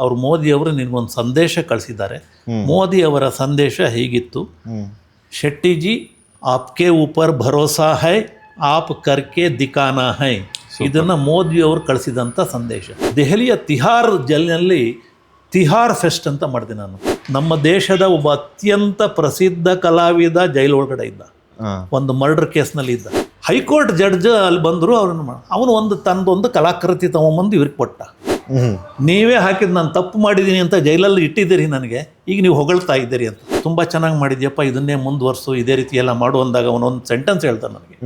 ಅವ್ರು ಮೋದಿ ಅವರು ನಿನಗೊಂದು ಸಂದೇಶ ಕಳಿಸಿದ್ದಾರೆ. ಮೋದಿ ಅವರ ಸಂದೇಶ ಹೀಗಿತ್ತು. ಶೆಟ್ಟಿಜಿ ಆಪ್ಕೆ ಊಪರ್ ಭರೋಸಾ ಹೈ ಆಪ್ ಕರ್ಕೆ ದಿಕಾನಾ ಹೈ. ಇದನ್ನು ಮೋದಿ ಅವರು ಕಳಿಸಿದಂಥ ಸಂದೇಶ. ದೆಹಲಿಯ ತಿಹಾರ್ ಜಲ್ನಲ್ಲಿ ತಿಹಾರ್ ಫೆಸ್ಟ್ ಅಂತ ಮಾಡಿದೆ ನಾನು. ನಮ್ಮ ದೇಶದ ಒಬ್ಬ ಅತ್ಯಂತ ಪ್ರಸಿದ್ಧ ಕಲಾವಿದ ಜೈಲ್ ಒಳಗಡೆ ಇದ್ದ. ಒಂದು ಮರ್ಡರ್ ಕೇಸ್ನಲ್ಲಿ ಇದ್ದ. ಹೈಕೋರ್ಟ್ ಜಡ್ಜ್ ಅಲ್ಲಿ ಬಂದರು ಅವ್ರನ್ನ ಅವನು ಒಂದು ತಂದೊಂದು ಕಲಾಕೃತಿ ತಗೊಂಬಂದು ಇವ್ರಿಗೆ ಕೊಟ್ಟ. ನೀವೇ ಹಾಕಿದ್ದು ನಾನು ತಪ್ಪು ಮಾಡಿದ್ದೀನಿ ಅಂತ ಜೈಲಲ್ಲಿ ಇಟ್ಟಿದ್ದೀರಿ ನನಗೆ. ಈಗ ನೀವು ಹೊಗಳ್ತಾ ಇದ್ದೀರಿ ಅಂತ. ತುಂಬ ಚೆನ್ನಾಗಿ ಮಾಡಿದ್ಯಪ್ಪ ಇದನ್ನೇ ಮುಂದುವರ್ಸು ಇದೇ ರೀತಿ ಎಲ್ಲ ಮಾಡು ಅಂದಾಗ ಅವನೊಂದು ಸೆಂಟೆನ್ಸ್ ಹೇಳ್ತಾನೆ ನನಗೆ.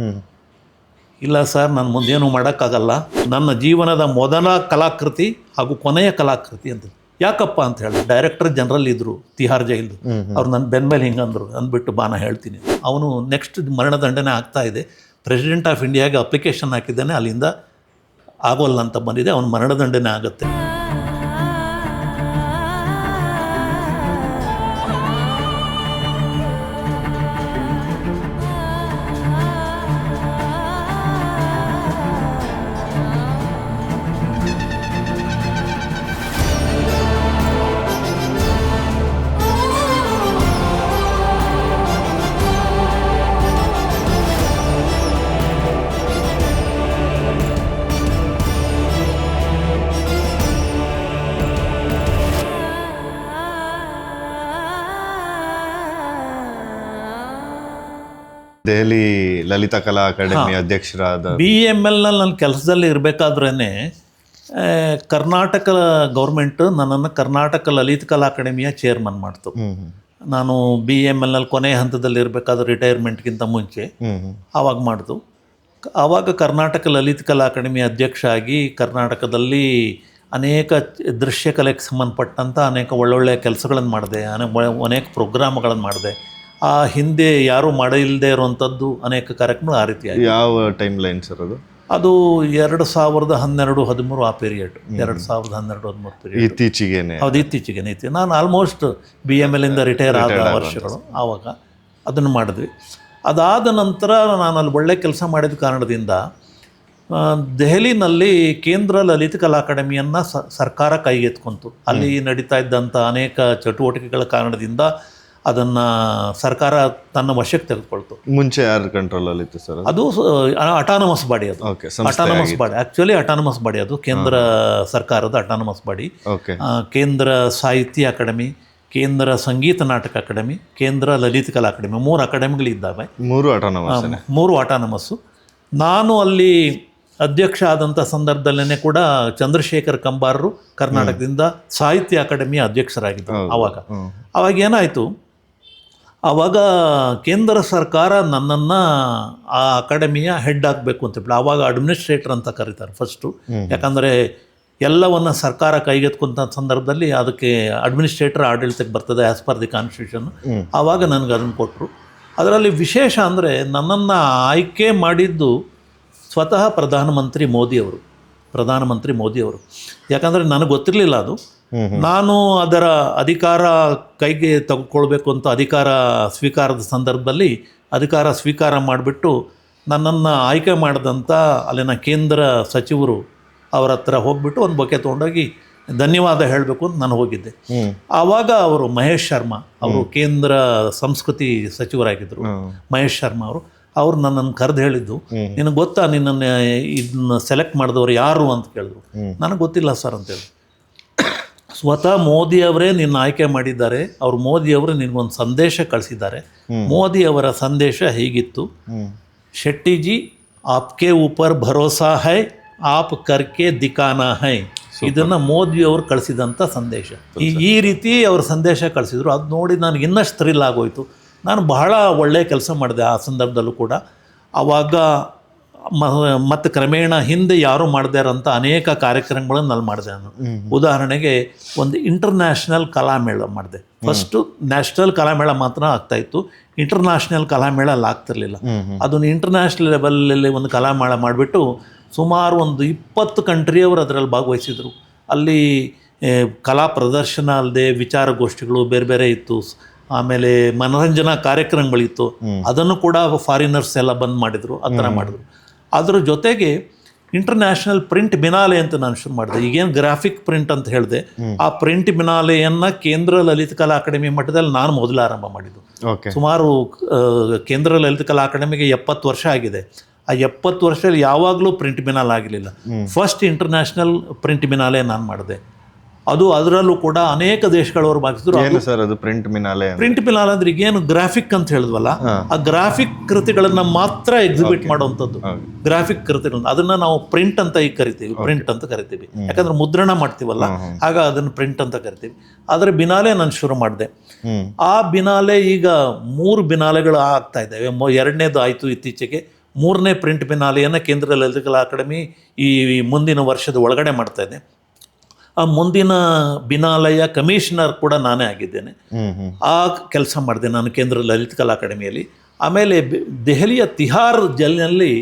ಇಲ್ಲ ಸರ್ ನಾನು ಮುಂದೇನು ಮಾಡೋಕ್ಕಾಗಲ್ಲ. ನನ್ನ ಜೀವನದ ಮೊದಲ ಕಲಾಕೃತಿ ಹಾಗೂ ಕೊನೆಯ ಕಲಾಕೃತಿ ಅಂತ ಯಾಕಪ್ಪ ಅಂತ ಹೇಳಿದೆ ಡೈರೆಕ್ಟರ್ ಜನರಲ್ ಇದ್ದರು ತಿಹಾರ್ ಜೈಲ್ದು. ಅವ್ರು ನನ್ನ ಬೆನ್ಮೇಲೆ ಹಿಂಗೆ ಅಂದರು ಅಂದ್ಬಿಟ್ಟು ಬಾನ ಹೇಳ್ತೀನಿ. ಅವನು ನೆಕ್ಸ್ಟ್ ಮರಣದಂಡನೆ ಆಗ್ತಾ ಇದೆ. ಪ್ರೆಸಿಡೆಂಟ್ ಆಫ್ ಇಂಡಿಯಾಗೆ ಅಪ್ಲಿಕೇಶನ್ ಹಾಕಿದ್ದಾನೆ ಅಲ್ಲಿಂದ ಆಗೋಲ್ಲ ಅಂತ ಬಂದಿದೆ ಅವನ ಮರಣದಂಡನೆ ಆಗುತ್ತೆ. ದೆಹಲಿ ಲಲಿತಾ ಕಲಾ ಅಕಾಡೆಮಿ ಅಧ್ಯಕ್ಷರಾದ ಬಿ ಎಂ ಎಲ್ನಲ್ಲಿ ನನ್ನ ಕೆಲಸದಲ್ಲಿ ಇರಬೇಕಾದ್ರೇ ಕರ್ನಾಟಕ ಗೌರ್ಮೆಂಟ್ ನನ್ನನ್ನು ಕರ್ನಾಟಕ ಲಲಿತ ಕಲಾ ಅಕಾಡೆಮಿಯ ಚೇರ್ಮನ್ ಮಾಡ್ತು. ನಾನು ಬಿ ಎಂ ಎಲ್ನಲ್ಲಿ ಕೊನೆಯ ಹಂತದಲ್ಲಿ ಇರಬೇಕಾದ್ರೆ ರಿಟೈರ್ಮೆಂಟ್ಗಿಂತ ಮುಂಚೆ ಆವಾಗ ಮಾಡ್ತು ಆವಾಗ ಕರ್ನಾಟಕ ಲಲಿತ ಕಲಾ ಅಕಾಡೆಮಿ ಅಧ್ಯಕ್ಷ ಆಗಿ ಕರ್ನಾಟಕದಲ್ಲಿ ಅನೇಕ ದೃಶ್ಯ ಕಲೆಗೆ ಸಂಬಂಧಪಟ್ಟಂಥ ಅನೇಕ ಒಳ್ಳೊಳ್ಳೆಯ ಕೆಲಸಗಳನ್ನು ಮಾಡಿದೆ ಅನೇಕ ಅನೇಕ ಪ್ರೋಗ್ರಾಮ್ಗಳನ್ನು ಮಾಡಿದೆ. ಆ ಹಿಂದೆ ಯಾರೂ ಮಾಡಿಲ್ಲದೆ ಇರುವಂಥದ್ದು ಅನೇಕ ಕಾರ್ಯಕ್ರಮಗಳು ಆ ರೀತಿ ಯಾವ ಟೈಮ್ ಲೈನ್ ಸರ್ ಅದು? ಅದು ಎರಡು ಸಾವಿರದ ಹನ್ನೆರಡು ಹದಿಮೂರು ಆ ಪೀರಿಯಡ್ ಎರಡು ಸಾವಿರದ ಹನ್ನೆರಡು ಹದಿಮೂರು ಪೀರಿಯಡ್ ಇತ್ತೀಚೆಗೆ ಹೌದು ಇತ್ತೀಚೆಗೆ ಐತಿ ನಾನು ಆಲ್ಮೋಸ್ಟ್ ಬಿ ಎಂ ಎಲ್ ಇಂದ ರಿಟೈರ್ ಆದ ವರ್ಷಗಳು ಆವಾಗ ಅದನ್ನು ಮಾಡಿದ್ವಿ. ಅದಾದ ನಂತರ ನಾನು ಅಲ್ಲಿ ಒಳ್ಳೆ ಕೆಲಸ ಮಾಡಿದ ಕಾರಣದಿಂದ ದೆಹಲಿನಲ್ಲಿ ಕೇಂದ್ರ ಲಲಿತ ಕಲಾ ಅಕಾಡೆಮಿಯನ್ನು ಸರ್ಕಾರ ಕೈಗೆತ್ಕೊಂತು. ಅಲ್ಲಿ ನಡೀತಾ ಇದ್ದಂಥ ಅನೇಕ ಚಟುವಟಿಕೆಗಳ ಕಾರಣದಿಂದ ಅದನ್ನು ಸರ್ಕಾರ ತನ್ನ ವಶಕ್ಕೆ ತೆಗೆದುಕೊಳ್ತು. ಮುಂಚೆ ಯಾರ ಕಂಟ್ರೋಲ್ ಅಲ್ಲಿ ಇತ್ತು ಸರ್ ಅದು? ಅಟಾನಮಸ್ ಬಾಡಿ ಅದು. Autonomous body actually autonomous body ಅದು. ಕೇಂದ್ರ ಸರ್ಕಾರದ ಅಟಾನಮಸ್ ಬಾಡಿ ಕೇಂದ್ರ ಸಾಹಿತ್ಯ ಅಕಾಡೆಮಿ ಕೇಂದ್ರ ಸಂಗೀತ ನಾಟಕ ಅಕಾಡೆಮಿ ಕೇಂದ್ರ ಲಲಿತ ಕಲಾ ಅಕಾಡೆಮಿ ಮೂರು ಅಕಾಡೆಮಿಗಳಿದ್ದಾವೆ. ಮೂರು ಅಟಾನಮಸ್ ಮೂರು ಅಟಾನಮಸ್ಸು ನಾನು ಅಲ್ಲಿ ಅಧ್ಯಕ್ಷ ಆದಂಥ ಸಂದರ್ಭದಲ್ಲೇ ಕೂಡ ಚಂದ್ರಶೇಖರ್ ಕಂಬಾರರು ಕರ್ನಾಟಕದಿಂದ ಸಾಹಿತ್ಯ ಅಕಾಡೆಮಿಯ ಅಧ್ಯಕ್ಷರಾಗಿದ್ದರು ಆವಾಗ. ಅವಾಗ ಏನಾಯಿತು? ಆವಾಗ ಕೇಂದ್ರ ಸರ್ಕಾರ ನನ್ನನ್ನು ಆ ಅಕಾಡೆಮಿಯ ಹೆಡ್ ಆಗಬೇಕು ಅಂತ ಹೇಳಿ ಆವಾಗ ಅಡ್ಮಿನಿಸ್ಟ್ರೇಟರ್ ಅಂತ ಕರೀತಾರೆ ಫಸ್ಟು ಯಾಕಂದರೆ ಎಲ್ಲವನ್ನು ಸರ್ಕಾರ ಕೈಗೆತ್ಕೊಂತ ಸಂದರ್ಭದಲ್ಲಿ ಅದಕ್ಕೆ ಅಡ್ಮಿನಿಸ್ಟ್ರೇಟರ್ ಆಡಳಿತಕ್ಕೆ ಬರ್ತದೆ ಆ್ಯಸ್ ಪರ್ ದಿ ಕಾನ್ಸ್ಟಿಟ್ಯೂಷನ್ ಆವಾಗ ನನಗೆ ಅದನ್ನು ಕೊಟ್ಟರು ಅದರಲ್ಲಿ ವಿಶೇಷ ಅಂದರೆ ನನ್ನನ್ನು ಆಯ್ಕೆ ಮಾಡಿದ್ದು ಸ್ವತಃ ಪ್ರಧಾನಮಂತ್ರಿ ಮೋದಿಯವರು. ಪ್ರಧಾನಮಂತ್ರಿ ಮೋದಿಯವರು. ಯಾಕಂದರೆ ನನಗೆ ಗೊತ್ತಿರಲಿಲ್ಲ ಅದು. ನಾನು ಅದರ ಅಧಿಕಾರ ಕೈಗೆ ತಗೊಳ್ಬೇಕು ಅಂತ ಅಧಿಕಾರ ಸ್ವೀಕಾರದ ಸಂದರ್ಭದಲ್ಲಿ ಅಧಿಕಾರ ಸ್ವೀಕಾರ ಮಾಡಿಬಿಟ್ಟು ನನ್ನನ್ನು ಆಯ್ಕೆ ಮಾಡಿದಂಥ ಅಲ್ಲಿನ ಕೇಂದ್ರ ಸಚಿವರು ಅವರ ಹತ್ರ ಹೋಗ್ಬಿಟ್ಟು ಒಂದು ಬೊಕೆ ತೊಗೊಂಡೋಗಿ ಧನ್ಯವಾದ ಹೇಳಬೇಕು ಅಂತ ನಾನು ಹೋಗಿದ್ದೆ. ಆವಾಗ ಅವರು ಮಹೇಶ್ ಶರ್ಮಾ ಅವರು ಕೇಂದ್ರ ಸಂಸ್ಕೃತಿ ಸಚಿವರಾಗಿದ್ದರು. ಮಹೇಶ್ ಶರ್ಮಾ ಅವರು. ಅವ್ರು ನನ್ನನ್ನು ಕರೆದು ಹೇಳಿದ್ದು ನಿನಗೆ ಗೊತ್ತಾ ನಿನ್ನನ್ನು ಇದನ್ನ ಸೆಲೆಕ್ಟ್ ಮಾಡಿದವರು ಯಾರು ಅಂತ ಕೇಳಿದ್ರು. ನನಗೆ ಗೊತ್ತಿಲ್ಲ ಸರ್ ಅಂತೇಳಿ ಸ್ವತಃ ಮೋದಿ ಅವರೇ ನಿನ್ನ ಆಯ್ಕೆ ಮಾಡಿದ್ದಾರೆ. ಅವ್ರು ಮೋದಿ ಅವರು ನಿನಗೊಂದು ಸಂದೇಶ ಕಳಿಸಿದ್ದಾರೆ. ಮೋದಿ ಅವರ ಸಂದೇಶ ಹೀಗಿತ್ತು. ಶೆಟ್ಟಿಜಿ ಆಪ್ಕೆ ಊಪರ್ ಭರೋಸಾ ಹೈ ಆಪ್ ಕರ್ಕೆ ದಿಕಾನಾ ಹೈ. ಇದನ್ನು ಮೋದಿ ಅವರು ಕಳಿಸಿದಂಥ ಸಂದೇಶ. ಈ ಈ ರೀತಿ ಅವ್ರ ಸಂದೇಶ ಕಳಿಸಿದ್ರು. ಅದು ನೋಡಿ ನನಗೆ ಇನ್ನಷ್ಟು ಥ್ರಿಲ್ ಆಗೋಯಿತು. ನಾನು ಬಹಳ ಒಳ್ಳೆಯ ಕೆಲಸ ಮಾಡಿದೆ ಆ ಸಂದರ್ಭದಲ್ಲೂ ಕೂಡ. ಆವಾಗ ಮತ್ತು ಕ್ರಮೇಣ ಹಿಂದೆ ಯಾರು ಇರೋಂಥ ಅನೇಕ ಕಾರ್ಯಕ್ರಮಗಳನ್ನು ನಾನು ಮಾಡಿದೆ ನಾನು. ಉದಾಹರಣೆಗೆ ಒಂದು ಇಂಟರ್ನ್ಯಾಷನಲ್ ಕಲಾಮೇಳ ಮಾಡಿದೆ. ಫಸ್ಟು ನ್ಯಾಷನಲ್ ಕಲಾಮೇಳ ಮಾತ್ರ ಆಗ್ತಾಯಿತ್ತು ಇಂಟರ್ನ್ಯಾಷನಲ್ ಕಲಾಮೇಳ ಅಲ್ಲಿ ಆಗ್ತಿರ್ಲಿಲ್ಲ. ಅದನ್ನು ಇಂಟರ್ನ್ಯಾಷನಲ್ ಲೆವೆಲಲ್ಲಿ ಒಂದು ಕಲಾಮೇಳ ಮಾಡಿಬಿಟ್ಟು ಸುಮಾರು ಒಂದು ಇಪ್ಪತ್ತು ಕಂಟ್ರಿಯವರು ಅದರಲ್ಲಿ ಭಾಗವಹಿಸಿದರು. ಅಲ್ಲಿ ಕಲಾ ಪ್ರದರ್ಶನ ಅಲ್ಲದೆ ವಿಚಾರಗೋಷ್ಠಿಗಳು ಬೇರೆ ಬೇರೆ ಇತ್ತು. ಆಮೇಲೆ ಮನೋರಂಜನಾ ಕಾರ್ಯಕ್ರಮಗಳಿತ್ತು. ಅದನ್ನು ಕೂಡ ಫಾರಿನರ್ಸ್ ಎಲ್ಲ ಬಂದ್ ಮಾಡಿದರು. ಆ ಥರ ಮಾಡಿದ್ರು. ಅದ್ರ ಜೊತೆಗೆ ಇಂಟರ್ನ್ಯಾಷನಲ್ ಪ್ರಿಂಟ್ ಬಿನಾಲೆ ಅಂತ ನಾನು ಶುರು ಮಾಡಿದೆ. ಈಗೇನು ಗ್ರಾಫಿಕ್ ಪ್ರಿಂಟ್ ಅಂತ ಹೇಳಿದೆ. ಆ ಪ್ರಿಂಟ್ ಬಿನಾಲೆಯನ್ನು ಕೇಂದ್ರ ಲಲಿತ ಕಲಾ ಅಕಾಡೆಮಿ ಮಟ್ಟದಲ್ಲಿ ನಾನು ಮೊದಲು ಆರಂಭ ಮಾಡಿದ್ದು. ಸುಮಾರು ಕೇಂದ್ರ ಲಲಿತ ಕಲಾ ಅಕಾಡೆಮಿಗೆ ಎಪ್ಪತ್ತು ವರ್ಷ ಆಗಿದೆ. ಆ ಎಪ್ಪತ್ತು ವರ್ಷದಲ್ಲಿ ಯಾವಾಗಲೂ ಪ್ರಿಂಟ್ ಬಿನಾಲ್ ಆಗಿರಲಿಲ್ಲ. ಫಸ್ಟ್ ಇಂಟರ್ನ್ಯಾಷನಲ್ ಪ್ರಿಂಟ್ ಬಿನಾಲೆ ನಾನು ಮಾಡಿದೆ. ಅದು ಅದರಲ್ಲೂ ಕೂಡ ಅನೇಕ ದೇಶಗಳವರು ಭಾಗಿಸಿದ್ರು ಏನು ಸರ್ ಅದು ಪ್ರಿಂಟ್ ಮಿನಾಲೆ? ಪ್ರಿಂಟ್ ಮಿನಾಲೆ ಅಂದ್ರೆ ಈಗೇನು ಗ್ರಾಫಿಕ್ ಅಂತ ಹೇಳಿದ್ವಲ್ಲ ಆ ಗ್ರಾಫಿಕ್ ಕೃತಿಗಳನ್ನ ಮಾತ್ರ ಎಕ್ಸಿಬಿಟ್ ಮಾಡುವಂಥದ್ದು. ಗ್ರಾಫಿಕ್ ಕೃತಿಗಳನ್ನ. ಅದನ್ನ ನಾವು ಪ್ರಿಂಟ್ ಅಂತ ಈಗ ಕರಿತೀವಿ. ಪ್ರಿಂಟ್ ಅಂತ ಕರಿತೀವಿ. ಯಾಕಂದ್ರೆ ಮುದ್ರಣ ಮಾಡ್ತೀವಲ್ಲ ಆಗ ಅದನ್ನು ಪ್ರಿಂಟ್ ಅಂತ ಕರಿತೀವಿ. ಆದರೆ ಬಿನಾಲೆ ನಾನು ಶುರು ಮಾಡಿದೆ. ಆ ಬಿನಾಲೆ ಈಗ ಮೂರು ಬಿನಾಲೆಗಳು ಆಗ್ತಾ ಇದ್ದಾವೆ. ಎರಡನೇದು ಆಯಿತು ಇತ್ತೀಚೆಗೆ. ಮೂರನೇ ಪ್ರಿಂಟ್ ಬಿನಾಲೆಯನ್ನು ಕೇಂದ್ರ ಲಲಿತ ಕಲಾ ಅಕಾಡೆಮಿ ಈ ಮುಂದಿನ ವರ್ಷದ ಒಳಗಡೆ ಮಾಡ್ತಾ ಇದೆ. ಆ ಮುಂದಿನ ಬಿನಾಲಯ ಕಮಿಷನರ್ ಕೂಡ ನಾನೇ ಆಗಿದ್ದೇನೆ. ಆ ಕೆಲಸ ಮಾಡಿದೆ ನಾನು ಕೇಂದ್ರ ಲಲಿತ ಕಲಾ ಅಕಾಡೆಮಿಯಲ್ಲಿ. ಆಮೇಲೆ ದೆಹಲಿಯ ತಿಹಾರ್ ಜೈಲಿನಲ್ಲಿ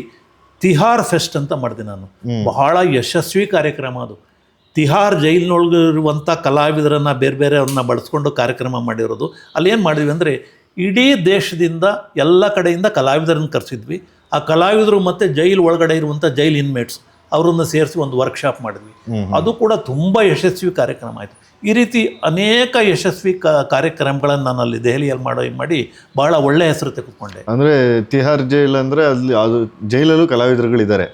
ತಿಹಾರ್ ಫೆಸ್ಟ್ ಅಂತ ಮಾಡಿದೆ ನಾನು. ಬಹಳ ಯಶಸ್ವಿ ಕಾರ್ಯಕ್ರಮ ಅದು. ತಿಹಾರ್ ಜೈಲಿನೊಳಗಿರುವಂಥ ಕಲಾವಿದರನ್ನು ಬೇರೆ ಬೇರೆ ಅವ್ರನ್ನ ಬಳಸ್ಕೊಂಡು ಕಾರ್ಯಕ್ರಮ ಮಾಡಿರೋದು. ಅಲ್ಲಿ ಏನು ಮಾಡಿದ್ವಿ ಅಂದರೆ ಇಡೀ ದೇಶದಿಂದ ಎಲ್ಲ ಕಡೆಯಿಂದ ಕಲಾವಿದರನ್ನು ಕರೆಸಿದ್ವಿ. ಆ ಕಲಾವಿದರು ಮತ್ತು ಜೈಲು ಒಳಗಡೆ ಇರುವಂಥ ಜೈಲ್ ಇನ್ಮೇಟ್ಸ್ ಅವರನ್ನು ಸೇರಿಸಿ ಒಂದು ವರ್ಕ್ಶಾಪ್ ಮಾಡಿದ್ವಿ. ಅದು ಕೂಡ ತುಂಬ ಯಶಸ್ವಿ ಕಾರ್ಯಕ್ರಮ ಆಯಿತು. ಈ ರೀತಿ ಅನೇಕ ಯಶಸ್ವಿ ಕ ಕಾರ್ಯಕ್ರಮಗಳನ್ನು ನಾನು ಅಲ್ಲಿ ದೆಹಲಿಯಲ್ಲಿ ಮಾಡೋ ಮಾಡಿ ಭಾಳ ಒಳ್ಳೆಯ ಹೆಸರು ತೆಗೆದುಕೊಂಡೆ. ಅಂದರೆ ತಿಹಾರ್ ಜೈಲ್ ಅಂದರೆ ಅಲ್ಲಿ ಅದು ಜೈಲಲ್ಲೂ ಕಲಾವಿದರುಗಳಿದ್ದಾರೆ.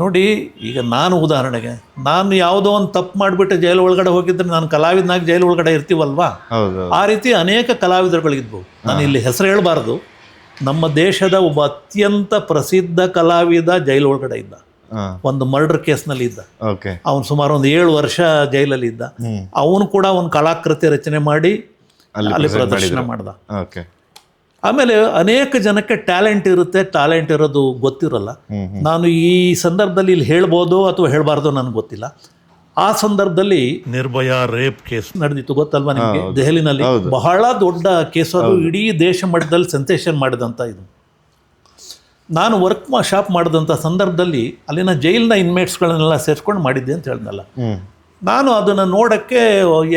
ನೋಡಿ ಈಗ ನಾನು ಉದಾಹರಣೆಗೆ ನಾನು ಯಾವುದೋ ಒಂದು ತಪ್ಪು ಮಾಡಿಬಿಟ್ಟು ಜೈಲು ಒಳಗಡೆ ಹೋಗಿದ್ರೆ ನಾನು ಕಲಾವಿದನಾಗಿ ಜೈಲು ಒಳಗಡೆ ಇರ್ತೀವಲ್ವಾ? ಆ ರೀತಿ ಅನೇಕ ಕಲಾವಿದರುಗಳಿದ್ವು. ನಾನು ಇಲ್ಲಿ ಹೆಸರು ಹೇಳಬಾರ್ದು. ನಮ್ಮ ದೇಶದ ಒಬ್ಬ ಅತ್ಯಂತ ಪ್ರಸಿದ್ಧ ಕಲಾವಿದ ಜೈಲು ಒಳಗಡೆ ಇದ್ದ. ಒಂದು ಮರ್ಡರ್ ಕೇಸ್ನಲ್ಲಿ ಇದ್ದ. ಓಕೆ ಅವನು ಸುಮಾರು ಒಂದು ಏಳು ವರ್ಷ ಜೈಲಲ್ಲಿ ಇದ್ದ. ಅವನು ಕೂಡ ಒಂದು ಕಲಾಕೃತಿ ರಚನೆ ಮಾಡಿ ಅಲ್ಲಿ ಪ್ರದರ್ಶನ ಮಾಡ್ದ. ಓಕೆ ಆಮೇಲೆ ಅನೇಕ ಜನಕ್ಕೆ ಟ್ಯಾಲೆಂಟ್ ಇರುತ್ತೆ ಟ್ಯಾಲೆಂಟ್ ಇರೋದು ಗೊತ್ತಿರಲ್ಲ. ನಾನು ಈ ಸಂದರ್ಭದಲ್ಲಿ ಇಲ್ಲಿ ಹೇಳ್ಬೋದು ಅಥವಾ ಹೇಳಬಾರ್ದು ನನಗೆ ಗೊತ್ತಿಲ್ಲ. ಆ ಸಂದರ್ಭದಲ್ಲಿ ನಿರ್ಭಯ ರೇಪ್ ಕೇಸ್. ನಡೆದಿತ್ತು ಗೊತ್ತಲ್ವಾ ನಿಮಗೆ? ದೆಹಲಿನಲ್ಲಿ ಬಹಳ ದೊಡ್ಡ ಕೇಸ್. ಅದು ಇಡೀ ದೇಶ ಮಟ್ಟದಲ್ಲಿ ಸೆನ್ಸೇಷನ್ ಮಾಡಿದಂಥ ಇದು. ನಾನು ವರ್ಕ್ ಶಾಪ್ ಮಾಡಿದಂಥ ಸಂದರ್ಭದಲ್ಲಿ ಅಲ್ಲಿನ ಜೈಲಿನ ಇನ್ಮೇಟ್ಸ್ಗಳನ್ನೆಲ್ಲ ಸೇರಿಸ್ಕೊಂಡು ಮಾಡಿದ್ದೆ ಅಂತ ಹೇಳ್ದಲ್ಲ. ನಾನು ಅದನ್ನು ನೋಡೋಕ್ಕೆ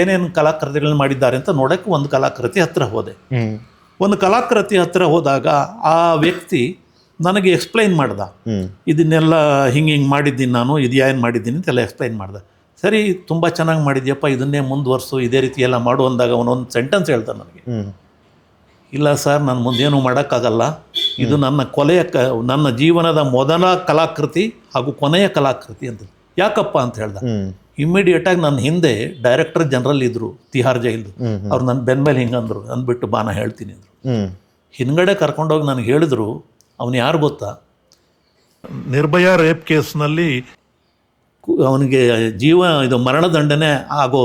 ಏನೇನು ಕಲಾಕೃತಿಗಳನ್ನ ಮಾಡಿದ್ದಾರೆ ಅಂತ ನೋಡೋಕ್ಕೆ ಒಂದು ಕಲಾಕೃತಿ ಹತ್ತಿರ ಹೋದೆ. ಒಂದು ಕಲಾಕೃತಿ ಹತ್ತಿರ ಹೋದಾಗ ಆ ವ್ಯಕ್ತಿ ನನಗೆ ಎಕ್ಸ್ಪ್ಲೈನ್ ಮಾಡ್ದ. ಇದನ್ನೆಲ್ಲ ಹಿಂಗೆ ಹಿಂಗೆ ಮಾಡಿದ್ದೀನಿ ನಾನು ಇದು ಏನು ಮಾಡಿದ್ದೀನಿ ಅಂತೆಲ್ಲ ಎಕ್ಸ್ಪ್ಲೈನ್ ಮಾಡ್ದೆ. ಸರಿ ತುಂಬ ಚೆನ್ನಾಗಿ ಮಾಡಿದ್ಯಪ್ಪ ಇದನ್ನೇ ಮುಂದುವರ್ಸು ಇದೇ ರೀತಿ ಎಲ್ಲ ಮಾಡು ಅಂದಾಗ ಅವನೊಂದು ಸೆಂಟೆನ್ಸ್ ಹೇಳ್ತಾನೆ ನನಗೆ. ಇಲ್ಲ ಸರ್ ನಾನು ಮುಂದೇನು ಮಾಡೋಕ್ಕಾಗಲ್ಲ. ಇದು ನನ್ನ ಕೊಲೆಯ ಕ ನನ್ನ ಜೀವನದ ಮೊದಲ ಕಲಾಕೃತಿ ಹಾಗೂ ಕೊನೆಯ ಕಲಾಕೃತಿ ಅಂತ. ಯಾಕಪ್ಪ ಅಂತ ಹೇಳ್ದ? ಇಮ್ಮಿಡಿಯೇಟಾಗಿ ನನ್ನ ಹಿಂದೆ ಡೈರೆಕ್ಟರ್ ಜನರಲ್ ಇದ್ದರು ತಿಹಾರ್ ಜೈಲ್ದು. ಅವ್ರು ನನ್ನ ಬೆನ್ಮೇಲೆ ಮೇಲೆ ಹಿಂಗಂದ್ರು ಅಂದರು ಅಂದ್ಬಿಟ್ಟು ಬಾನ ಹೇಳ್ತೀನಿ ಅಂದರು. ಹಿಂದ್ಗಡೆ ಕರ್ಕೊಂಡೋಗಿ ನನಗೆ ಹೇಳಿದ್ರು ಅವನು ಯಾರು ಗೊತ್ತಾ? ನಿರ್ಭಯ ರೇಪ್ ಕೇಸ್ನಲ್ಲಿ ಅವನಿಗೆ ಜೀವ ಇದು ಮರಣದಂಡನೆ ಆಗೋ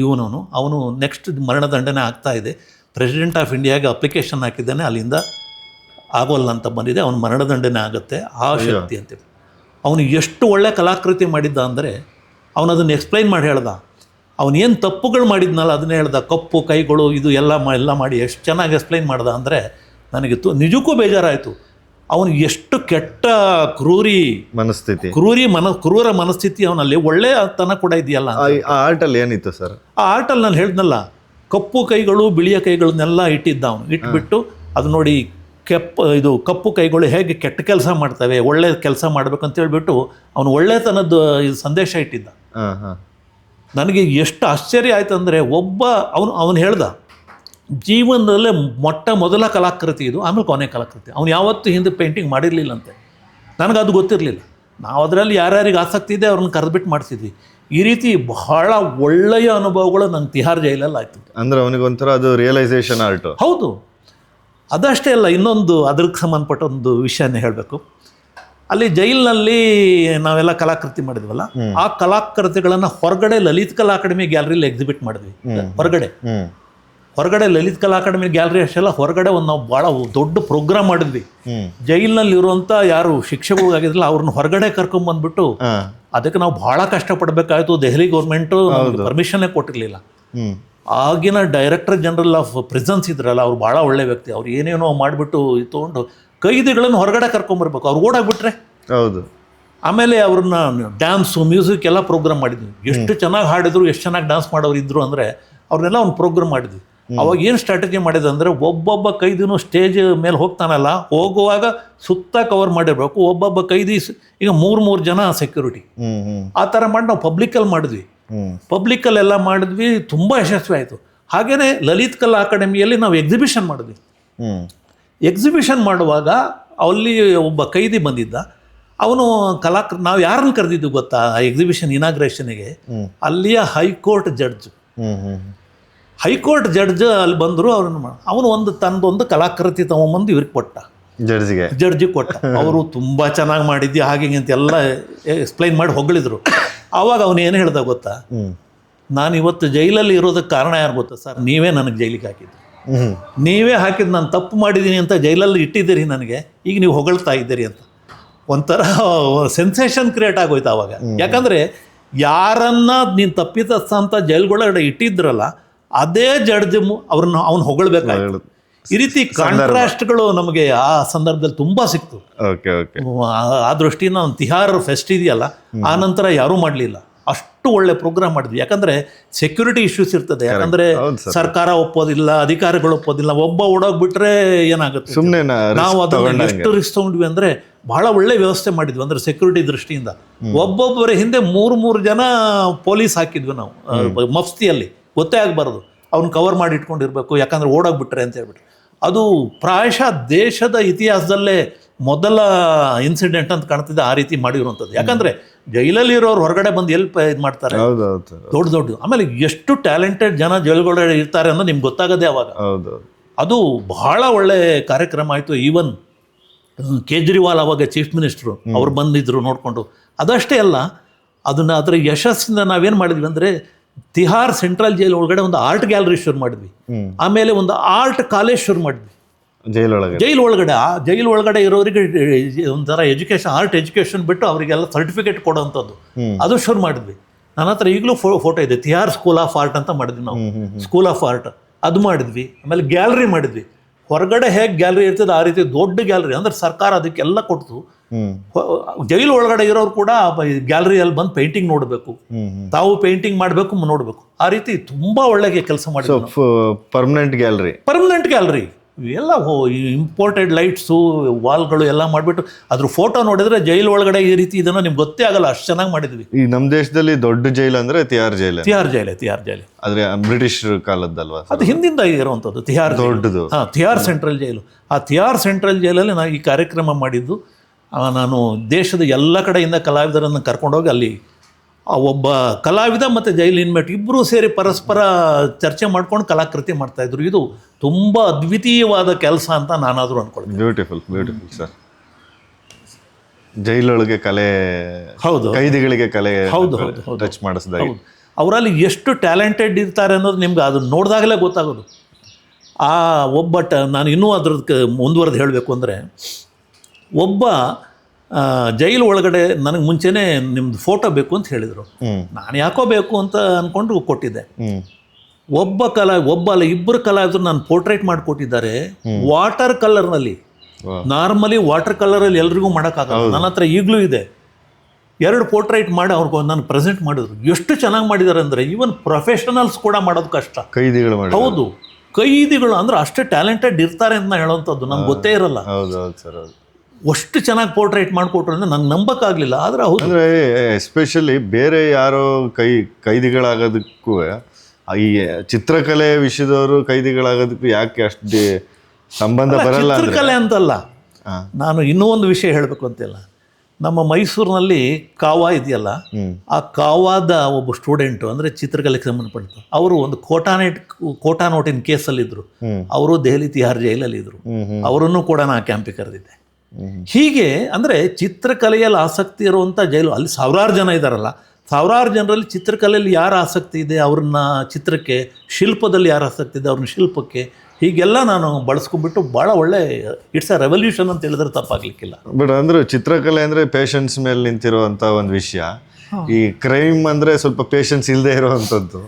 ಇವನವನು ಅವನು ನೆಕ್ಸ್ಟ್ ಮರಣದಂಡನೆ ಆಗ್ತಾ ಇದೆ. ಪ್ರೆಸಿಡೆಂಟ್ ಆಫ್ ಇಂಡಿಯಾಗೆ ಅಪ್ಲಿಕೇಶನ್ ಹಾಕಿದ್ದಾನೆ ಅಲ್ಲಿಂದ ಆಗೋಲ್ಲ ಅಂತ ಬಂದಿದೆ. ಅವನು ಮರಣದಂಡನೆ ಆಗುತ್ತೆ. ಆ ಶಕ್ತಿ ಅಂತ ಅವನು ಎಷ್ಟು ಒಳ್ಳೆ ಕಲಾಕೃತಿ ಮಾಡಿದ್ದ ಅಂದರೆ ಅವನು ಅದನ್ನು ಎಕ್ಸ್ಪ್ಲೈನ್ ಮಾಡಿ ಹೇಳ್ದ. ಅವನು ಏನು ತಪ್ಪುಗಳು ಮಾಡಿದ್ನಲ್ಲ ಅದನ್ನೇ ಹೇಳ್ದ. ಕಪ್ಪು ಕೈಗಳು ಇದು ಎಲ್ಲ ಮಾ ಎಲ್ಲ ಮಾಡಿ ಎಷ್ಟು ಚೆನ್ನಾಗಿ ಎಕ್ಸ್ಪ್ಲೈನ್ ಮಾಡ್ದ ಅಂದರೆ ನನಗೆ ತು ನಿಜಕ್ಕೂ ಬೇಜಾರಾಯಿತು. ಅವನು ಎಷ್ಟು ಕೆಟ್ಟ ಕ್ರೂರಿ ಮನಸ್ಥಿತಿ. ಕ್ರೂರಿ ಮನ ಕ್ರೂರ ಮನಸ್ಥಿತಿ ಅವನಲ್ಲಿ ಒಳ್ಳೆಯತನ ಕೂಡ ಇದೆಯಲ್ಲ. ಆ ಆರ್ಟಲ್ಲಿ ಏನಿತ್ತು ಸರ್? ಆ ಆರ್ಟಲ್ಲಿ ನಾನು ಹೇಳ್ದನಲ್ಲ ಕಪ್ಪು ಕೈಗಳು ಬಿಳಿಯ ಕೈಗಳನ್ನೆಲ್ಲ ಇಟ್ಟಿದ್ದ ಅವನು ಇಟ್ಬಿಟ್ಟು ಅದು ನೋಡಿ ಕೆಪ್ಪ ಇದು ಕಪ್ಪು ಕೈಗಳು ಹೇಗೆ ಕೆಟ್ಟ ಕೆಲಸ ಮಾಡ್ತವೆ ಒಳ್ಳೆ ಕೆಲಸ ಮಾಡಬೇಕು ಅಂತ ಹೇಳ್ಬಿಟ್ಟು ಅವನು ಒಳ್ಳೆತನದ ಇದು ಸಂದೇಶ ಇಟ್ಟಿದ್ದ. ನನಗೆ ಎಷ್ಟು ಆಶ್ಚರ್ಯ ಆಯ್ತು ಅಂದರೆ ಒಬ್ಬ ಅವನು ಅವನು ಹೇಳ್ದ ಜೀವನದಲ್ಲೇ ಮೊಟ್ಟ ಮೊದಲ ಕಲಾಕೃತಿ ಇದು ಆಮೇಲೆ ಕೊನೆ ಕಲಾಕೃತಿ. ಅವನು ಯಾವತ್ತೂ ಹಿಂದೆ ಪೇಂಟಿಂಗ್ ಮಾಡಿರಲಿಲ್ಲಂತೆ. ನನಗದು ಗೊತ್ತಿರಲಿಲ್ಲ. ನಾವು ಅದರಲ್ಲಿ ಯಾರ್ಯಾರಿಗೆ ಆಸಕ್ತಿ ಇದೆ ಅವ್ರನ್ನ ಕರೆದ್ಬಿಟ್ಟು ಮಾಡಿಸಿದ್ವಿ. ಈ ರೀತಿ ಬಹಳ ಒಳ್ಳೆಯ ಅನುಭವಗಳು ನಂಗೆ ತಿಹಾರ್ ಜೈಲಲ್ಲಿ ಆಯಿತು. ಅಂದ್ರೆ ಅವನಿಗೆ ಒಂಥರ ಅದು ರಿಯಲೈಸೇಷನ್ ಆರ್ಟ್ ಹೌದು. ಅದಷ್ಟೇ ಅಲ್ಲ ಇನ್ನೊಂದು ಅದಕ್ಕೆ ಸಂಬಂಧಪಟ್ಟ ಒಂದು ವಿಷಯನೇ ಹೇಳಬೇಕು. ಅಲ್ಲಿ ಜೈಲಿನಲ್ಲಿ ನಾವೆಲ್ಲ ಕಲಾಕೃತಿ ಮಾಡಿದ್ವಲ್ಲ ಆ ಕಲಾಕೃತಿಗಳನ್ನು ಹೊರಗಡೆ ಲಲಿತ್ ಕಲಾ ಅಕಾಡೆಮಿ ಗ್ಯಾಲರಿಲಿ ಎಕ್ಸಿಬಿಟ್ ಮಾಡಿದ್ವಿ. ಹೊರಗಡೆ. ಹೊರಗಡೆ ಲಲಿತ್ ಕಲಾ ಅಕಾಡೆಮಿ ಗ್ಯಾಲರಿ ಅಷ್ಟೆಲ್ಲ ಹೊರಗಡೆ ಒಂದು ನಾವು ಭಾಳ ದೊಡ್ಡ ಪ್ರೋಗ್ರಾಮ್ ಮಾಡಿದ್ವಿ. ಜೈಲಿನಲ್ಲಿ ಇರುವಂಥ ಯಾರು ಶಿಕ್ಷಕರಾಗಿದ್ರಲ್ಲ ಅವ್ರನ್ನ ಹೊರಗಡೆ ಕರ್ಕೊಂಬಂದ್ಬಿಟ್ಟು ಬಂದ್ಬಿಟ್ಟು ಅದಕ್ಕೆ ನಾವು ಭಾಳ ಕಷ್ಟಪಡಬೇಕಾಯ್ತು. ದೆಹಲಿ ಗೌರ್ಮೆಂಟು ಪರ್ಮಿಷನ್ನೇ ಕೊಟ್ಟಿರಲಿಲ್ಲ. ಆಗಿನ ಡೈರೆಕ್ಟರ್ ಜನರಲ್ ಆಫ್ ಪ್ರಿಸನ್ಸ್ ಇದ್ರಲ್ಲ ಅವ್ರು ಭಾಳ ಒಳ್ಳೆ ವ್ಯಕ್ತಿ. ಅವ್ರು ಏನೇನೋ ಮಾಡಿಬಿಟ್ಟು ತೊಗೊಂಡು ಕೈದಿಗಳನ್ನು ಹೊರಗಡೆ ಕರ್ಕೊಂಬರ್ಬೇಕು ಅವ್ರು ಓಡಾಗ್ಬಿಟ್ರೆ. ಹೌದು. ಆಮೇಲೆ ಅವ್ರನ್ನ ಡ್ಯಾನ್ಸು ಮ್ಯೂಸಿಕ್ ಎಲ್ಲ ಪ್ರೋಗ್ರಾಮ್ ಮಾಡಿದ್ವಿ. ಎಷ್ಟು ಚೆನ್ನಾಗಿ ಹಾಡಿದ್ರು ಎಷ್ಟು ಚೆನ್ನಾಗಿ ಡ್ಯಾನ್ಸ್ ಮಾಡೋರು ಇದ್ರು ಅಂದರೆ ಅವ್ರನ್ನೆಲ್ಲ ಒಂದು ಪ್ರೋಗ್ರಾಮ್ ಮಾಡಿದ್ವಿ. ಅವಾಗ ಏನು ಸ್ಟ್ರಾಟಜಿ ಮಾಡಿದೆ ಅಂದರೆ ಒಬ್ಬೊಬ್ಬ ಕೈದಿನೂ ಸ್ಟೇಜ್ ಮೇಲೆ ಹೋಗ್ತಾನಲ್ಲ ಹೋಗುವಾಗ ಸುತ್ತ ಕವರ್ ಮಾಡಿರ್ಬೇಕು. ಒಬ್ಬೊಬ್ಬ ಕೈದಿ ಈಗ ಮೂರು ಮೂರು ಜನ ಸೆಕ್ಯೂರಿಟಿ ಆ ಥರ ಮಾಡಿ ನಾವು ಪಬ್ಲಿಕಲ್ಲಿ ಮಾಡಿದ್ವಿ. ಎಲ್ಲ ಮಾಡಿದ್ವಿ ತುಂಬ ಯಶಸ್ವಿ ಆಯಿತು. ಹಾಗೆಯೇ ಲಲಿತ್ ಕಲಾ ಅಕಾಡೆಮಿಯಲ್ಲಿ ನಾವು ಎಕ್ಸಿಬಿಷನ್ ಮಾಡಿದ್ವಿ. ಎಕ್ಸಿಬಿಷನ್ ಮಾಡುವಾಗ ಅಲ್ಲಿ ಒಬ್ಬ ಕೈದಿ ಬಂದಿದ್ದ. ಅವನು ಕಲಾಕೃ ನಾವು ಯಾರನ್ನು ಕರೆದಿದ್ದು ಗೊತ್ತಾ ಆ ಎಕ್ಸಿಬಿಷನ್ ಇನಾಗ್ರೇಷನ್ಗೆ. ಅಲ್ಲಿಯ ಹೈಕೋರ್ಟ್ ಜಡ್ಜ್. ಹೈಕೋರ್ಟ್ ಜಡ್ಜ್ ಅಲ್ಲಿ ಬಂದರು ಅವ್ರನ್ನ ಅವನು ಒಂದು ತಂದೊಂದು ಕಲಾಕೃತಿ ತಗೊಂಬಂದು ಇವ್ರಿಗೆ ಕೊಟ್ಟ. ಜಡ್ಜಿಗೆ. ಜಡ್ಜಿ ಕೊಟ್ಟ. ಅವರು ತುಂಬ ಚೆನ್ನಾಗಿ ಮಾಡಿದ್ದಿ ಹಾಗೆ ಹೀಗೆ ಅಂತ ಎಲ್ಲ ಎಕ್ಸ್ಪ್ಲೈನ್ ಮಾಡಿ ಹೊಗಳಿದ್ರು. ಆವಾಗ ಅವನು ಏನು ಹೇಳ್ದ ಗೊತ್ತಾ? ನಾನು ಇವತ್ತು ಜೈಲಲ್ಲಿ ಇರೋದಕ್ಕೆ ಕಾರಣ ಯಾರು ಗೊತ್ತಾ ಸರ್? ನೀವೇ ನನಗೆ ಜೈಲಿಗೆ ಹಾಕಿದ್ದು. ನೀವೇ ಹಾಕಿದ್ದು ನಾನು ತಪ್ಪು ಮಾಡಿದ್ದೀನಿ ಅಂತ ಜೈಲಲ್ಲಿ ಇಟ್ಟಿದ್ದೀರಿ ನನಗೆ ಈಗ ನೀವು ಹೊಗಳ್ತಾ ಇದ್ದೀರಿ ಅಂತ. ಒಂಥರ ಸೆನ್ಸೇಷನ್ ಕ್ರಿಯೇಟ್ ಆಗೋಯ್ತು ಆವಾಗ ಯಾಕಂದರೆ ಯಾರನ್ನ ನೀನು ತಪ್ಪಿತಸ್ಥ ಅಂತ ಜೈಲ್ಗೊಳಗಡೆ ಇಟ್ಟಿದ್ರಲ್ಲ ಅದೇ ಜಡ್ಜ್ ಅವ್ರನ್ನ ಅವ್ನು ಹೊಗಳ್ಬೇಕಾಯ್ತು. ಈ ರೀತಿ ಕಾಂಟ್ರಾಸ್ಟ್ಗಳು ನಮಗೆ ಆ ಸಂದರ್ಭದಲ್ಲಿ ತುಂಬಾ ಸಿಕ್ತು. ಆ ದೃಷ್ಟಿಯಿಂದ ಒಂದು ತಿಹಾರ್ ಫೆಸ್ಟ್ ಇದೆಯಲ್ಲ ಆ ನಂತರ ಯಾರೂ ಮಾಡಲಿಲ್ಲ. ಅಷ್ಟು ಒಳ್ಳೆ ಪ್ರೋಗ್ರಾಮ್ ಮಾಡಿದ್ವಿ. ಯಾಕಂದ್ರೆ ಸೆಕ್ಯೂರಿಟಿ ಇಶ್ಯೂಸ್ ಇರ್ತದೆ. ಯಾಕಂದ್ರೆ ಸರ್ಕಾರ ಒಪ್ಪೋದಿಲ್ಲ ಅಧಿಕಾರಿಗಳು ಒಪ್ಪೋದಿಲ್ಲ ಒಬ್ಬ ಓಡೋಗ್ಬಿಟ್ರೆ ಏನಾಗುತ್ತೆ? ಸುಮ್ಮನೆ ನಾವು ಅದನ್ನ ಎಷ್ಟು ರಿಸ್ಕ್ ತಗೊಂಡ್ವಿ ಅಂದ್ರೆ ಬಹಳ ಒಳ್ಳೆ ವ್ಯವಸ್ಥೆ ಮಾಡಿದ್ವಿ ಅಂದ್ರೆ ಸೆಕ್ಯೂರಿಟಿ ದೃಷ್ಟಿಯಿಂದ. ಒಬ್ಬೊಬ್ಬರ ಹಿಂದೆ ಮೂರು ಮೂರು ಜನ ಪೊಲೀಸ್ ಹಾಕಿದ್ವಿ ನಾವು ಮಫ್ತಿಯಲ್ಲಿ ಗೊತ್ತೇ ಆಗಬಾರ್ದು. ಅವ್ನ ಕವರ್ ಮಾಡಿ ಇಟ್ಕೊಂಡಿರ್ಬೇಕು ಯಾಕಂದರೆ ಓಡೋಗ್ಬಿಟ್ರೆ ಅಂತ ಹೇಳ್ಬಿಟ್ರೆ. ಅದು ಪ್ರಾಯಶಃ ದೇಶದ ಇತಿಹಾಸದಲ್ಲೇ ಮೊದಲ ಇನ್ಸಿಡೆಂಟ್ ಅಂತ ಕಾಣ್ತಿದ್ದೆ ಆ ರೀತಿ ಮಾಡಿರುವಂಥದ್ದು. ಯಾಕಂದರೆ ಜೈಲಲ್ಲಿ ಇರೋರು ಹೊರಗಡೆ ಬಂದು ಎಲ್ಪ್ ಇದು ಮಾಡ್ತಾರೆ. ದೊಡ್ಡ ದೊಡ್ಡ. ಆಮೇಲೆ ಎಷ್ಟು ಟ್ಯಾಲೆಂಟೆಡ್ ಜನ ಜೈಲುಗಳೊಳಗೆ ಇರ್ತಾರೆ ಅನ್ನೋದು ನಿಮ್ಗೆ ಗೊತ್ತಾಗದೆ ಅವಾಗ ಅದು ಬಹಳ ಒಳ್ಳೆ ಕಾರ್ಯಕ್ರಮ ಆಯಿತು. ಈವನ್ ಕೇಜ್ರಿವಾಲ್ ಅವಾಗ ಚೀಫ್ ಮಿನಿಸ್ಟ್ರು ಅವ್ರು ಬಂದಿದ್ದರು ನೋಡಿಕೊಂಡು. ಅದಷ್ಟೇ ಅಲ್ಲ ಅದನ್ನು ಅದರ ಯಶಸ್ಸಿಂದ ನಾವೇನು ಮಾಡಿದ್ವಿ ಅಂದರೆ ತಿಹಾರ್ ಸೆಂಟ್ರಲ್ ಜೈಲ್ ಒಳಗಡೆ ಒಂದು ಆರ್ಟ್ ಗ್ಯಾಲರಿ ಶುರು ಮಾಡಿದ್ವಿ. ಆಮೇಲೆ ಒಂದು ಆರ್ಟ್ ಕಾಲೇಜ್ ಶುರು ಮಾಡಿದ್ವಿ. ಜೈಲ್ ಒಳಗಡೆ. ಜೈಲ್ ಒಳಗಡೆ ಆ ಜೈಲ್ ಒಳಗಡೆ ಇರೋರಿಗೆ ಒಂಥರ ಎಜುಕೇಶನ್ ಆರ್ಟ್ ಎಜುಕೇಶನ್ ಬಿಟ್ಟು ಅವರಿಗೆಲ್ಲ ಸರ್ಟಿಫಿಕೇಟ್ ಕೊಡೋವಂಥದ್ದು. ಅದು ಶುರು ಮಾಡಿದ್ವಿ. ನನ್ನ ಹತ್ರ ಈಗಲೂ ಫೋ ಫೋಟೋ ಇದೆ. ತಿಹಾರ್ ಸ್ಕೂಲ್ ಆಫ್ ಆರ್ಟ್ ಅಂತ ಮಾಡಿದ್ವಿ ನಾವು. ಸ್ಕೂಲ್ ಆಫ್ ಆರ್ಟ್ ಅದು ಮಾಡಿದ್ವಿ. ಆಮೇಲೆ ಗ್ಯಾಲರಿ ಮಾಡಿದ್ವಿ. ಹೊರಗಡೆ ಹೇಗೆ ಗ್ಯಾಲರಿ ಇರ್ತದೆ ಆ ರೀತಿ ದೊಡ್ಡ ಗ್ಯಾಲರಿ ಅಂದ್ರೆ ಸರ್ಕಾರ ಅದಕ್ಕೆಲ್ಲ ಕೊಡ್ತು. ಜೈಲು ಒಳಗಡೆ ಇರೋರು ಕೂಡ ಗ್ಯಾಲರಿಯಲ್ಲಿ ಬಂದು ಪೇಂಟಿಂಗ್ ನೋಡಬೇಕು. ತಾವು ಪೇಂಟಿಂಗ್ ಮಾಡಬೇಕು ನೋಡಬೇಕು. ಆ ರೀತಿ ತುಂಬಾ ಒಳ್ಳೆ ಕೆಲಸ ಮಾಡಿ ಪರ್ಮನೆಂಟ್ ಗ್ಯಾಲರಿ ಪರ್ಮನೆಂಟ್ ಗ್ಯಾಲರಿ ಎಲ್ಲ ಇಂಪೋರ್ಟೆಡ್ ಲೈಟ್ಸು ವಾಲ್ಗಳು ಎಲ್ಲ ಮಾಡಿಬಿಟ್ಟು ಅದ್ರ ಫೋಟೋ ನೋಡಿದ್ರೆ ಜೈಲ್ ಒಳಗಡೆ ಈ ರೀತಿ ಇದನ್ನು ನಿಮ್ಗೆ ಗೊತ್ತೇ ಆಗಲ್ಲ ಅಷ್ಟು ಚೆನ್ನಾಗಿ ಮಾಡಿದ್ವಿ. ಈ ನಮ್ಮ ದೇಶದಲ್ಲಿ ದೊಡ್ಡ ಜೈಲ್ ಅಂದರೆ ತಿಹಾರ್ ಜೈಲ್ ತಿಹಾರ್ ಜೈಲೆ ತಿಹಾರ್ ಜೈಲೆ. ಆದರೆ ಬ್ರಿಟಿಷ್ ಕಾಲದ್ದಲ್ವಾ ಅದು ಹಿಂದಿಂದ ಇರುವಂಥದ್ದು ತಿಹಾರ್ ದೊಡ್ಡದು. ಹಾಂ ತಿಹಾರ್ ಸೆಂಟ್ರಲ್ ಜೈಲು. ಆ ತಿಹಾರ್ ಸೆಂಟ್ರಲ್ ಜೈಲಲ್ಲಿ ನಾನು ಈ ಕಾರ್ಯಕ್ರಮ ಮಾಡಿದ್ದು ನಾನು ದೇಶದ ಎಲ್ಲ ಕಡೆಯಿಂದ ಕಲಾವಿದರನ್ನು ಕರ್ಕೊಂಡೋಗಿ ಅಲ್ಲಿ ಒಬ್ಬ ಕಲಾವಿದ ಮತ್ತು ಜೈಲ್ ಇನ್ಮೇಟ್ ಇಬ್ಬರೂ ಸೇರಿ ಪರಸ್ಪರ ಚರ್ಚೆ ಮಾಡ್ಕೊಂಡು ಕಲಾಕೃತಿ ಮಾಡ್ತಾಯಿದ್ರು ಇದು ತುಂಬ ಅದ್ವಿತೀಯವಾದ ಕೆಲಸ ಅಂತ ನಾನಾದರೂ ಅಂದ್ಕೊಳ್ತೀನಿ ಬ್ಯೂಟಿಫುಲ್ ಬ್ಯೂಟಿಫುಲ್ ಸರ್ ಜೈಲೊಳಗೆ ಕಲೆ ಹೌದು. ಕೈದಿಗಳಿಗೆ ಕಲೆ ಹೌದು, ಹೌದು, ಹೌದು. ಟಚ್ ಮಾಡಿಸಿದ ಅವರಲ್ಲಿ ಎಷ್ಟು ಟ್ಯಾಲೆಂಟೆಡ್ ಇರ್ತಾರೆ ಅನ್ನೋದು ನಿಮ್ಗೆ ಅದನ್ನ ನೋಡಿದಾಗಲೇ ಗೊತ್ತಾಗೋದು. ಆ ಒಬ್ಬ ಟ ನಾನು ಇನ್ನೂ ಅದ್ರದ್ದು ಮುಂದುವರೆದು ಹೇಳಬೇಕು ಅಂದರೆ ಒಬ್ಬ ಜೈಲು ಒಳಗಡೆ ನನಗೆ ಮುಂಚೆನೇ ನಿಮ್ದು ಫೋಟೋ ಬೇಕು ಅಂತ ಹೇಳಿದರು. ನಾನು ಯಾಕೋ ಬೇಕು ಅಂತ ಅಂದ್ಕೊಂಡು ಕೊಟ್ಟಿದ್ದೆ. ಒಬ್ಬ ಕಲಾ ಒಬ್ಬ ಅಲ್ಲ ಇಬ್ಬರು ಕಲಾವಿದರು ನಾನು ಪೋರ್ಟ್ರೇಟ್ ಮಾಡಿಕೊಟ್ಟಿದ್ದಾರೆ ವಾಟರ್ ಕಲರ್ನಲ್ಲಿ. ನಾರ್ಮಲಿ ವಾಟರ್ ಕಲರಲ್ಲಿ ಎಲ್ರಿಗೂ ಮಾಡೋಕ್ಕಾಗಲ್ಲ. ನನ್ನ ಹತ್ರ ಈಗಲೂ ಇದೆ. ಎರಡು ಪೋರ್ಟ್ರೇಟ್ ಮಾಡಿ ಅವ್ರಿಗೆ ನಾನು ಪ್ರೆಸೆಂಟ್ ಮಾಡಿದ್ರು. ಎಷ್ಟು ಚೆನ್ನಾಗಿ ಮಾಡಿದ್ದಾರೆ ಅಂದರೆ ಈವನ್ ಪ್ರೊಫೆಷನಲ್ಸ್ ಕೂಡ ಮಾಡೋದು ಕಷ್ಟ. ಕೈದಿಗಳು ಹೌದು. ಕೈದಿಗಳು ಅಂದ್ರೆ ಅಷ್ಟೇ ಟ್ಯಾಲೆಂಟೆಡ್ ಇರ್ತಾರೆ ಅಂತ ಹೇಳುವಂಥದ್ದು ನಂಗೆ ಗೊತ್ತೇ ಇರಲ್ಲ. ಹೌದು ಹೌದು ಸರ್ ಹೌದು. ಅಷ್ಟು ಚೆನ್ನಾಗಿ ಪೋರ್ಟ್ರೇಟ್ ಮಾಡಿಕೊಟ್ರು ಅಂದರೆ ನಂಗೆ ನಂಬಕ್ಕಾಗಲಿಲ್ಲ ಆದರೆ ಹೌದು. ಅಂದರೆ ಎಸ್ಪೆಷಲಿ ಬೇರೆ ಯಾರೋ ಕೈ ಕೈದಿಗಳಾಗೋದಕ್ಕೂ ಈ ಚಿತ್ರಕಲೆ ವಿಷಯದವರು ಕೈದಿಗಳಾಗೋದಕ್ಕೂ ಯಾಕೆ ಅಷ್ಟು ಸಂಬಂಧ ಬರಲ್ಲ ಚಿತ್ರಕಲೆ ಅಂತಲ್ಲ. ನಾನು ಇನ್ನೂ ಒಂದು ವಿಷಯ ಹೇಳಬೇಕು ಅಂತಿಲ್ಲ. ನಮ್ಮ ಮೈಸೂರಿನಲ್ಲಿ ಕಾವಾ ಇದೆಯಲ್ಲ ಆ ಕಾವಾದ ಒಬ್ಬ ಸ್ಟೂಡೆಂಟು ಅಂದರೆ ಚಿತ್ರಕಲೆಗೆ ಸಂಬಂಧಪಟ್ಟ ಅವರು ಒಂದು ಕೋಟಾನೇಟ್ ಕೋಟಾ ನೋಟಿನ ಕೇಸಲ್ಲಿದ್ದರು. ಅವರು ದೆಹಲಿ ತಿಹಾರ್ ಜೈಲಲ್ಲಿ ಹ್ಮ್ ಅವರನ್ನು ಕೂಡ ನಾನು ಕ್ಯಾಂಪಿಗೆ ಕರೆದಿದ್ದೆ. ಹೀಗೆ ಅಂದರೆ ಚಿತ್ರಕಲೆಯಲ್ಲಿ ಆಸಕ್ತಿ ಇರುವಂಥ ಜೈಲು ಅಲ್ಲಿ ಸಾವಿರಾರು ಜನ ಇದ್ದಾರಲ್ಲ ಸಾವಿರಾರು ಜನರಲ್ಲಿ ಚಿತ್ರಕಲೆಯಲ್ಲಿ ಯಾರು ಆಸಕ್ತಿ ಇದೆ? ಅವ್ರನ್ನ ಚಿತ್ರಕ್ಕೆ ಶಿಲ್ಪದಲ್ಲಿ ಯಾರು ಆಸಕ್ತಿ ಇದೆ? ಅವ್ರನ್ನ ಶಿಲ್ಪಕ್ಕೆ ಹೀಗೆಲ್ಲ ನಾನು ಬಳಸ್ಕೊಂಡ್ಬಿಟ್ಟು ಭಾಳ ಒಳ್ಳೆ ಇಟ್ಸ್ ಅ ರೆವಲ್ಯೂಷನ್ ಅಂತ ಹೇಳಿದ್ರೆ ತಪ್ಪಾಗ್ಲಿಕ್ಕಿಲ್ಲ. ಬಟ್ ಅಂದರೆ ಚಿತ್ರಕಲೆ ಅಂದರೆ ಪೇಷನ್ಸ್ ಮೇಲೆ ನಿಂತಿರುವಂಥ ಒಂದು ವಿಷಯ. ಈ ಕ್ರೈಮ್ ಅಂದರೆ ಸ್ವಲ್ಪ ಪೇಷನ್ಸ್ ಇಲ್ಲದೆ ಇರುವಂಥದ್ದು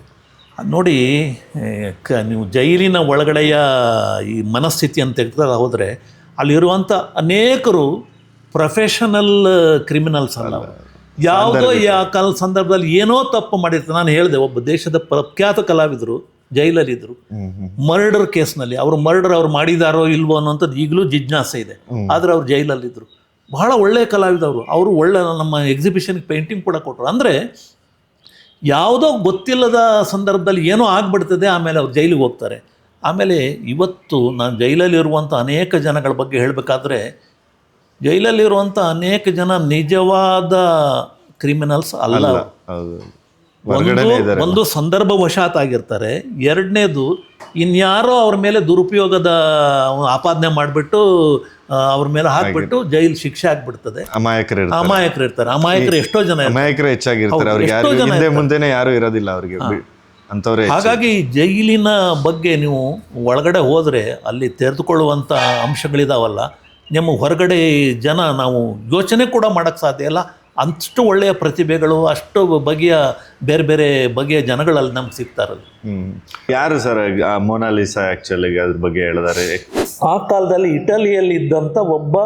ನೋಡಿ ಕ ನೀವು ಜೈಲಿನ ಒಳಗಡೆಯ ಈ ಮನಸ್ಥಿತಿ ಅಂತ ಹೇಳ್ತಾರೆ ಹೋದರೆ ಅಲ್ಲಿರುವಂಥ ಅನೇಕರು ಪ್ರೊಫೆಷನಲ್ ಕ್ರಿಮಿನಲ್ಸ್ ಅಲ್ಲ. ಯಾವುದೋ ಯಾ ಕಾಲ ಸಂದರ್ಭದಲ್ಲಿ ಏನೋ ತಪ್ಪು ಮಾಡಿರ್ತಾರೆ. ನಾನು ಹೇಳಿದೆ ಒಬ್ಬ ದೇಶದ ಪ್ರಖ್ಯಾತ ಕಲಾವಿದರು ಜೈಲಲ್ಲಿದ್ದರು ಮರ್ಡರ್ ಕೇಸ್ನಲ್ಲಿ ಅವರು ಮರ್ಡರ್ ಅವ್ರು ಮಾಡಿದಾರೋ ಇಲ್ವೋ ಅನ್ನೋಂಥದ್ದು ಈಗಲೂ ಜಿಜ್ಞಾಸೆ ಇದೆ. ಆದರೆ ಅವ್ರು ಜೈಲಲ್ಲಿದ್ದರು ಬಹಳ ಒಳ್ಳೆಯ ಕಲಾವಿದವರು. ಅವರು ಒಳ್ಳೆ ನಮ್ಮ ಎಕ್ಸಿಬಿಷನ್ಗೆ ಪೇಂಟಿಂಗ್ ಕೂಡ ಕೊಟ್ಟರು. ಅಂದರೆ ಯಾವುದೋ ಗೊತ್ತಿಲ್ಲದ ಸಂದರ್ಭದಲ್ಲಿ ಏನೋ ಆಗ್ಬಿಡ್ತದೆ ಆಮೇಲೆ ಅವ್ರು ಜೈಲಿಗೆ ಹೋಗ್ತಾರೆ. ಆಮೇಲೆ ಇವತ್ತು ನಾನು ಜೈಲಲ್ಲಿರುವಂಥ ಅನೇಕ ಜನಗಳ ಬಗ್ಗೆ ಹೇಳಬೇಕಾದ್ರೆ ಜೈಲಲ್ಲಿರುವಂಥ ಅನೇಕ ಜನ ನಿಜವಾದ ಕ್ರಿಮಿನಲ್ಸ್ ಅಲ್ಲ. ಒಂದು ಒಂದು ಸಂದರ್ಭವಶಾತ್ ಆಗಿರ್ತಾರೆ. ಎರಡನೇದು ಇನ್ಯಾರೋ ಅವ್ರ ಮೇಲೆ ದುರುಪಯೋಗದ ಆಪಾದನೆ ಮಾಡಿಬಿಟ್ಟು ಅವ್ರ ಮೇಲೆ ಹಾಕ್ಬಿಟ್ಟು ಜೈಲ್ ಶಿಕ್ಷೆ ಆಗ್ಬಿಡ್ತದೆ. ಅಮಾಯಕರು ಇರ್ತಾರೆ. ಅಮಾಯಕರು ಇರ್ತಾರೆ. ಅಮಾಯಕರು ಎಷ್ಟೋ ಜನ ಅಮಾಯಕರು ಹೆಚ್ಚಾಗಿರ್ತಾರೆ. ಅವ್ರಿಗೆ. ಮುಂದೆನೆ ಯಾರು ಇರೋದಿಲ್ಲ ಅವ್ರಿಗೆ. ಹೆಚ್ಚು. ಹಾಗಾಗಿ ಜೈಲಿನ ಬಗ್ಗೆ ನೀವು ಒಳಗಡೆ ಹೋದರೆ ಅಲ್ಲಿ ತೆರೆದುಕೊಳ್ಳುವಂಥ ಅಂಶಗಳಿದಾವಲ್ಲ ನಿಮ್ಮ ಹೊರಗಡೆ ಜನ ನಾವು ಯೋಚನೆ ಕೂಡ ಮಾಡೋಕ್ಕೆ ಸಾಧ್ಯ ಇಲ್ಲ. ಅಷ್ಟು ಒಳ್ಳೆಯ ಪ್ರತಿಭೆಗಳು ಅಷ್ಟು ಬಗೆಯ ಬೇರೆ ಬೇರೆ ಬಗೆಯ ಜನಗಳಲ್ಲಿ ನಮ್ಗೆ ಸಿಗ್ತಾರಲ್ಲ. ಹ್ಮ್. ಯಾರು ಸರ್ ಆ ಮೊನಾಲಿಸಾ ಆಕ್ಚುಲಿ ಅದ್ರ ಬಗ್ಗೆ ಹೇಳಿದಾರೆ? ಆ ಕಾಲದಲ್ಲಿ ಇಟಲಿಯಲ್ಲಿ ಇದ್ದಂಥ ಒಬ್ಬ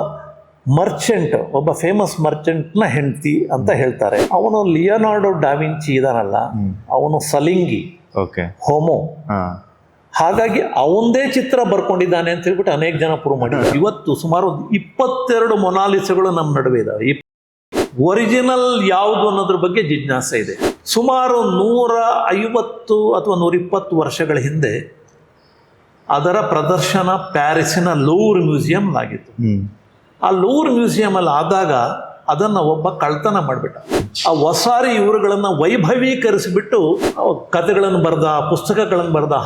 ಮರ್ಚೆಂಟ್ ಒಬ್ಬ ಫೇಮಸ್ ಮರ್ಚೆಂಟ್ನ ಹೆಂಡತಿ ಅಂತ ಹೇಳ್ತಾರೆ. ಅವನು ಲಿಯೋನಾರ್ಡೋ ಡಾವಿಂಚಿ ಇದಾನಲ್ಲ ಅವನು ಸಲಿಂಗಿ ಓಕೆ. ಹೋಮೋ. ಹಾ. ಹಾಗಾಗಿ ಅವಂದೇ ಚಿತ್ರ ಬರ್ಕೊಂಡಿದ್ದಾನೆ ಅಂತ ಹೇಳ್ಬಿಟ್ಟು ಅನೇಕ ಜನ ಪ್ರೂವ್ ಮಾಡಿ ಇವತ್ತು ಸುಮಾರು ಒಂದು ಇಪ್ಪತ್ತೆರಡು ಮೊನಾಲಿಸಗಳು ನಮ್ಮ ನಡುವೆ ಇದಾವೆ. ಒರಿಜಿನಲ್ ಯಾವುದು ಅನ್ನೋದ್ರ ಬಗ್ಗೆ ಜಿಜ್ಞಾಸೆ ಇದೆ. ಸುಮಾರು ನೂರ ಐವತ್ತು ಅಥವಾ ನೂರಿಪ್ಪತ್ತು ವರ್ಷಗಳ ಹಿಂದೆ ಅದರ ಪ್ರದರ್ಶನ ಪ್ಯಾರಿಸಿನ ಲೂರ್ ಮ್ಯೂಸಿಯಂಲಾಗಿತ್ತು. ಹ್ಮ್. ಆ ಲೂರ್ ಮ್ಯೂಸಿಯಮಲ್ಲಿ ಆದಾಗ ಅದನ್ನು ಒಬ್ಬ ಕಳ್ತನ ಮಾಡಿಬಿಟ್ಟ. ಆ ವಸಾರಿ ಇವರುಗಳನ್ನು ವೈಭವೀಕರಿಸಿಬಿಟ್ಟು ಕಥೆಗಳನ್ನು ಬರೆದ ಪುಸ್ತಕಗಳನ್ನು ಬರೆದ.